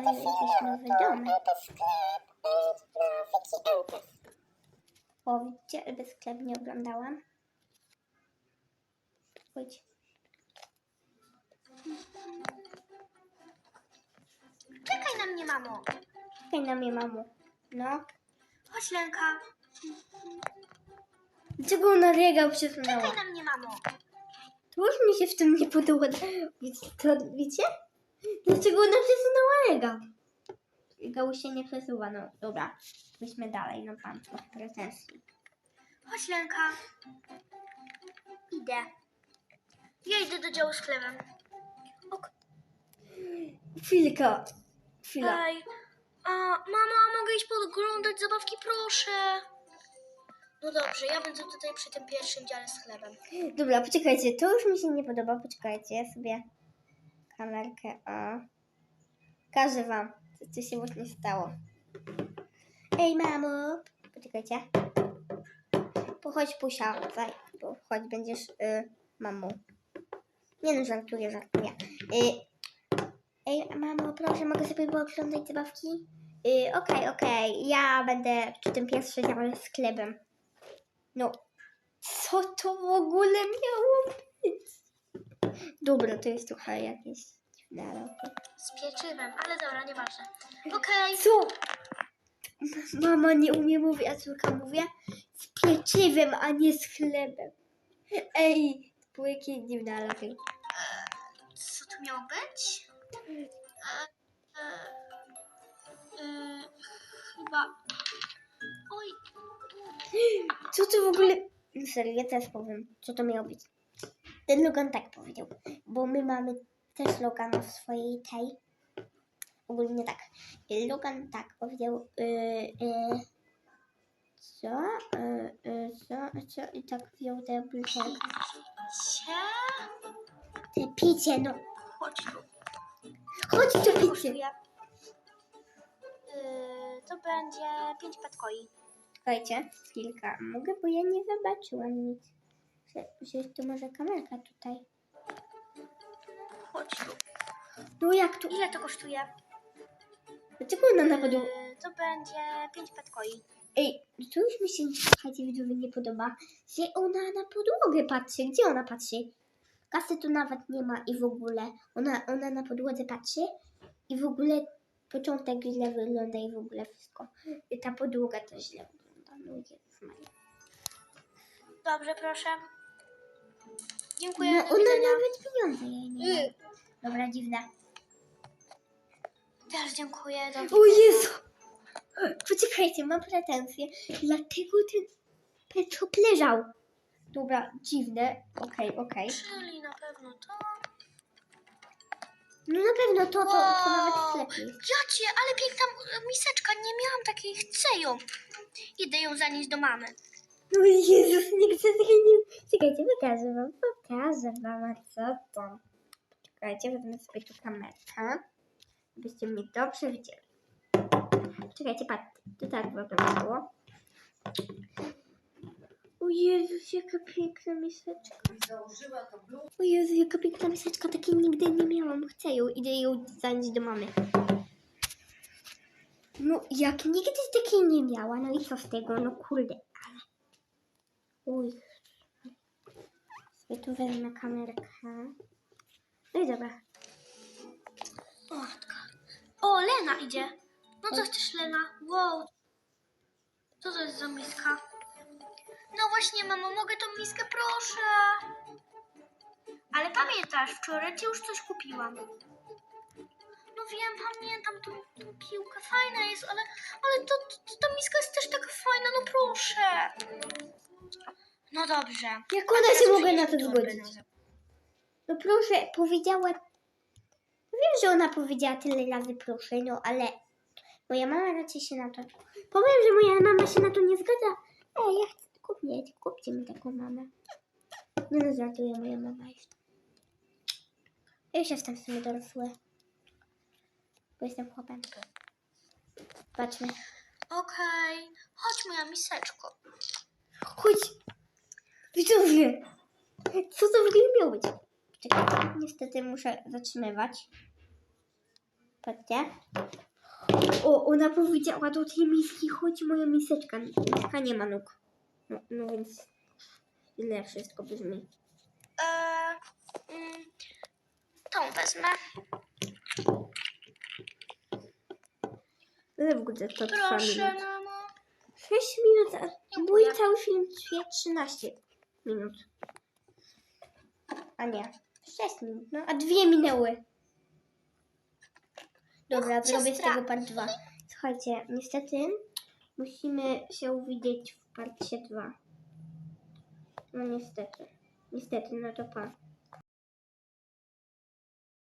mamy jakiś nowy domek. O, widzicie, bez sklep nie oglądałam. Chodź. Czekaj na mnie, mamo. Czekaj na mnie, mamo. No. Chodź, Lenka. Dlaczego ona regał przesunęła? Czekaj na mnie, mamo. To już mi się w tym nie podoba. Wiecie, to, wiecie? Dlaczego ona przesunęła regał? Regał się nie przesuwa, no dobra. Byśmy dalej, no pan trochę pretensji. Chodź, Lenka. Idę. Ja idę do działu z chlebem. Chwilka. Chwila. Ej, a mama, mogę iść podglądać zabawki, proszę. No dobrze, ja będę tutaj przy tym pierwszym dziale z chlebem. Dobra, poczekajcie, to już mi się nie podoba. Poczekajcie, ja sobie kamerkę. O. Każę wam, co, się właśnie stało. Ej, mamo. Poczekajcie. Pochodź, pusia. Bo chodź, będziesz y, mamą. Nie no, żartuję, żartuję. Y, ej, mamo, proszę, mogę sobie pooglądać zabawki? Y, Okej, okej, ja będę przy tym pierwszym dziale z chlebem. No, co to w ogóle miało? Dobra, to jest trochę jakieś okej. Z pieczywem, ale dobra, nieważne. Okej. Co? Mama nie umie mówić, a córka mówi z pieczywem, a nie z chlebem. Ej, to było jakieś dziwne, ale okej. Co tu miało być? E, e, e, chyba... Oj, Co to w ogóle... Serio, ja też powiem, co to miało być. Ten Logan tak powiedział, bo my mamy też Logana w swojej tej. Ogólnie tak. Logan tak powiedział, yy, yy, co? Yy, co? Co? I tak wziął tę butelkę. Te picie, no. Chodź tu. Chodź to picie. Yy, to będzie 5 petkoi. Słuchajcie, chwilkę. Mogę, bo ja nie zobaczyłam nic. Jest tu może kamerka tutaj. Chodź tu. No jak tu? Ile to kosztuje? Dlaczego ona na podłogę? Yy, to będzie 5 petkoi. Ej, to już mi się, słuchajcie, widzowie, nie podoba, że ona na podłogę patrzy. Gdzie ona patrzy? Kasy tu nawet nie ma i w ogóle. Ona, ona na podłodze patrzy i w ogóle początek źle wygląda i w ogóle wszystko. I ta podłoga też źle wygląda. No. Dobrze, proszę. Dziękuję. No do ona widzenia. nawet pieniądze jej nie ma. Yy, Dobra, dziwne. Też dziękuję. Do O. Jezu! Poczekajcie, mam pretensje. Dlatego ten Petro leżał. Dobra, dziwne. Okej, okej. Czyli na pewno to. No na pewno to, to, to nawet lepiej. Jacie, ale piękna m- miseczka. Nie miałam takiej. Chcę ją. Idę ją zanieść do mamy. No Jezus, nie chcę tego nie... Czekajcie, pokażę wam, pokażę wam, co to. Czekajcie, wezmę sobie tu kamerkę, żebyście mnie dobrze widzieli. Czekajcie, patrzcie, to tak wyglądało. O Jezus, jaka piękna miseczka. O Jezu, jaka piękna miseczka, takiej nigdy nie miałam. Chcę ją, idę ją zanieść do mamy. No, jak nigdy takiej nie miała, no i co z tego, no kurde, ale... Uj. Sobie tu wezmę kamerkę. No i dobra. O, matka. O, Lena idzie. No co chcesz, Lena? Wow. Co to jest za miska? No właśnie, mamo, mogę tą miskę, proszę. Ale pamiętasz, wczoraj ci już coś kupiłam. No wiem, pamiętam tą, tą piłkę, fajna jest, ale, ale to, to, ta miska jest też taka fajna, no proszę. No dobrze. Jak ona się mogła na to zgodzić? No proszę, powiedziała... Wiem, że ona powiedziała tyle razy proszę, no ale moja mama raczej się na to... Powiem, że moja mama się na to nie zgadza. Ej, ja chcę kup mieć, kupcie mi taką mamę. No, no żartuję, moja mama jest. Ja już jestem w sumie dorosły. Bo jestem chłopem. Patrzmy. Okej, chodź moja miseczko. Chodź! Widzowie! Co to w ogóle miało być? Czekaj, niestety muszę zatrzymywać. Patrzcie. O, ona powiedziała do tej miski, chodź moja miseczka. Miska nie ma nóg. No, no więc źle wszystko brzmi. Eee, mm, tą wezmę. Ale w ogóle to trwa Proszę, minut. mamo. 6 minut, a mój cały film trwa 13 minut. A nie, 6 minut, no, a dwie minęły. Dobra, Och, zrobię z siostra. tego part 2. Słuchajcie, niestety musimy się uwidzieć w parcie 2. No niestety. Niestety, no to pa.